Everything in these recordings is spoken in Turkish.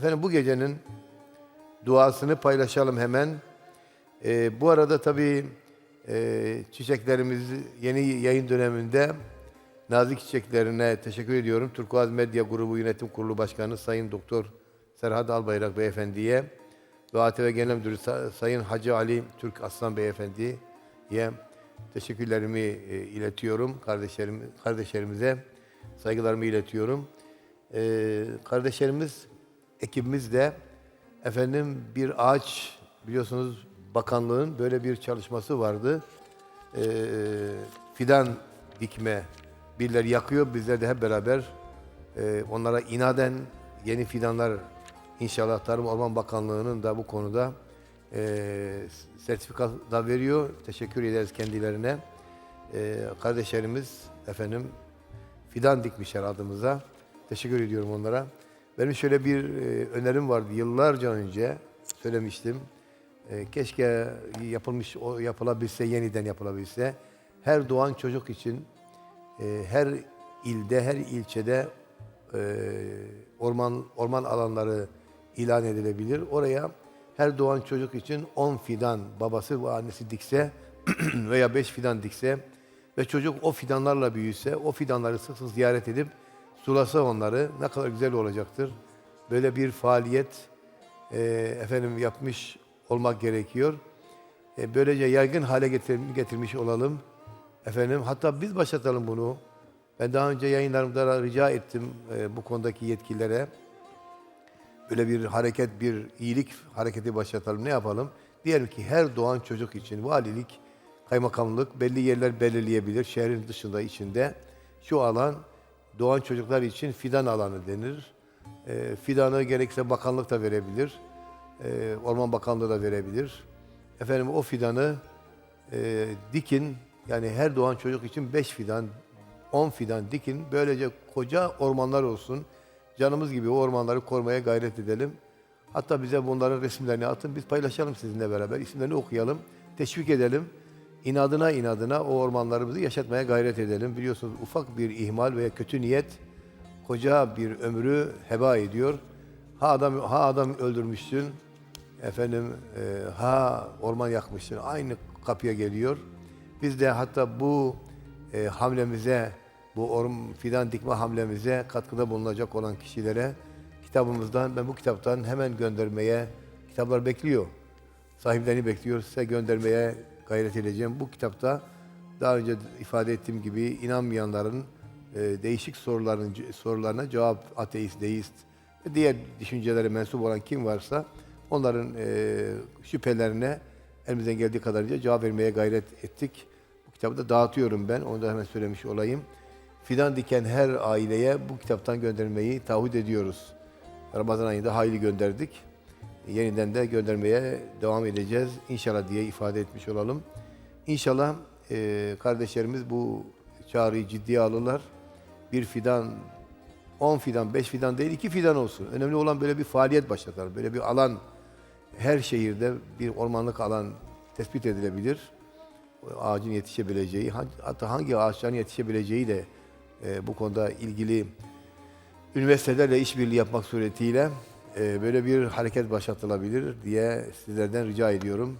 Efendim bu gecenin duasını paylaşalım hemen. Ee, bu arada tabii e, çiçeklerimiz yeni yayın döneminde Nazik Çiçeklerine teşekkür ediyorum. Turkuaz Medya Grubu Yönetim Kurulu Başkanı Sayın Doktor Serhat Albayrak Beyefendi'ye ve ATV Genel Müdürü Sa- Sayın Hacı Ali Türk Aslan Beyefendi'ye teşekkürlerimi e, iletiyorum. Kardeşlerim, kardeşlerimize saygılarımı iletiyorum. Ee, kardeşlerimiz, ekibimiz de efendim bir ağaç biliyorsunuz bakanlığın böyle bir çalışması vardı. Ee, fidan dikme birileri yakıyor bizler de hep beraber e, onlara inaden yeni fidanlar inşallah Tarım Orman Bakanlığı'nın da bu konuda e, sertifika da veriyor. Teşekkür ederiz kendilerine. E, kardeşlerimiz efendim fidan dikmişler adımıza. Teşekkür ediyorum onlara. Benim şöyle bir e, önerim vardı yıllarca önce söylemiştim. E, keşke yapılmış o yapılabilse yeniden yapılabilse. Her doğan çocuk için e, her ilde, her ilçede orman orman alanları ilan edilebilir. Oraya her doğan çocuk için 10 fidan babası ve annesi dikse veya 5 fidan dikse ve çocuk o fidanlarla büyüse, o fidanları sık sık ziyaret edip sulasa onları ne kadar güzel olacaktır. Böyle bir faaliyet e, efendim yapmış olmak gerekiyor. E, böylece yaygın hale getir- getirmiş olalım. Efendim hatta biz başlatalım bunu. Ben daha önce yayınlarımda rica ettim e, bu konudaki yetkililere. Böyle bir hareket, bir iyilik hareketi başlatalım. Ne yapalım? Diyelim ki her doğan çocuk için valilik, kaymakamlık belli yerler belirleyebilir. Şehrin dışında, içinde. Şu alan doğan çocuklar için fidan alanı denir. E, fidanı gerekse bakanlık da verebilir. E, Orman Bakanlığı da verebilir. Efendim o fidanı e, dikin. Yani her doğan çocuk için 5 fidan, 10 fidan dikin. Böylece koca ormanlar olsun. Canımız gibi o ormanları korumaya gayret edelim. Hatta bize bunların resimlerini atın. Biz paylaşalım sizinle beraber. İsimlerini okuyalım. Teşvik edelim. İnadına inadına o ormanlarımızı yaşatmaya gayret edelim. Biliyorsunuz ufak bir ihmal veya kötü niyet koca bir ömrü heba ediyor. Ha adam ha adam öldürmüşsün. Efendim e, ha orman yakmışsın. Aynı kapıya geliyor. Biz de hatta bu e, hamlemize, bu orm fidan dikme hamlemize katkıda bulunacak olan kişilere kitabımızdan, ben bu kitaptan hemen göndermeye, kitaplar bekliyor. Sahiplerini bekliyor, size göndermeye gayret edeceğim. Bu kitapta daha önce ifade ettiğim gibi inanmayanların e, değişik soruların sorularına cevap ateist, deist ve diğer düşüncelere mensup olan kim varsa onların e, şüphelerine elimizden geldiği kadarıyla cevap vermeye gayret ettik. Bu kitabı da dağıtıyorum ben. Onu da hemen söylemiş olayım. Fidan diken her aileye bu kitaptan göndermeyi taahhüt ediyoruz. Ramazan ayında hayli gönderdik. Yeniden de göndermeye devam edeceğiz inşallah diye ifade etmiş olalım. İnşallah e, kardeşlerimiz bu çağrıyı ciddiye alırlar. Bir fidan, 10 fidan, 5 fidan değil, 2 fidan olsun. Önemli olan böyle bir faaliyet başlatar. Böyle bir alan, her şehirde bir ormanlık alan tespit edilebilir. Ağacın yetişebileceği, ha- hatta hangi ağaçların yetişebileceği de e, bu konuda ilgili üniversitelerle işbirliği yapmak suretiyle e, böyle bir hareket başlatılabilir diye sizlerden rica ediyorum.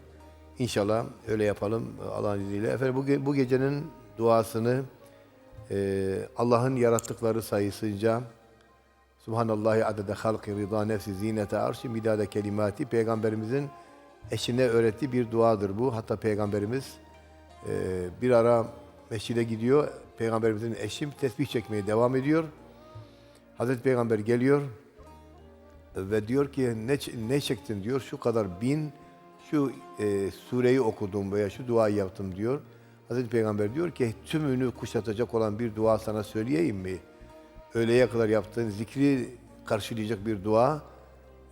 İnşallah öyle yapalım e, Allah'ın izniyle. Efendim bu, bu gecenin duasını e, Allah'ın yarattıkları sayısınca Subhanallahi adede halki rıza nefsi zinete arşi midade kelimati Peygamberimizin eşine öğrettiği bir duadır bu. Hatta Peygamberimiz e, bir ara mescide gidiyor. Peygamberimizin eşi tesbih çekmeye devam ediyor. Hazreti Peygamber geliyor ve diyor ki ne, ne çektin diyor. Şu kadar bin şu e, sureyi okudum veya şu duayı yaptım diyor. Hazreti Peygamber diyor ki tümünü kuşatacak olan bir dua sana söyleyeyim mi? Öğleye kadar yaptığın zikri karşılayacak bir dua.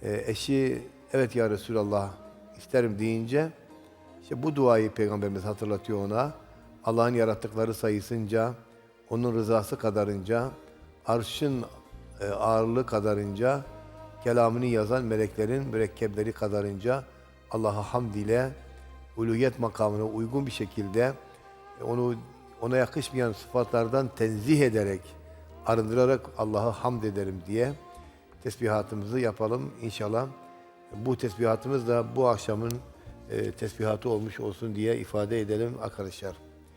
E, eşi evet ya Resulallah isterim deyince işte bu duayı Peygamberimiz hatırlatıyor ona. Allah'ın yarattıkları sayısınca, onun rızası kadarınca, arşın e, ağırlığı kadarınca, kelamını yazan meleklerin mürekkepleri kadarınca Allah'a hamd ile uluhiyet makamına uygun bir şekilde onu ona yakışmayan sıfatlardan tenzih ederek, arındırarak Allah'a hamd ederim diye tesbihatımızı yapalım inşallah. Bu tesbihatımız da bu akşamın e, tesbihatı olmuş olsun diye ifade edelim arkadaşlar.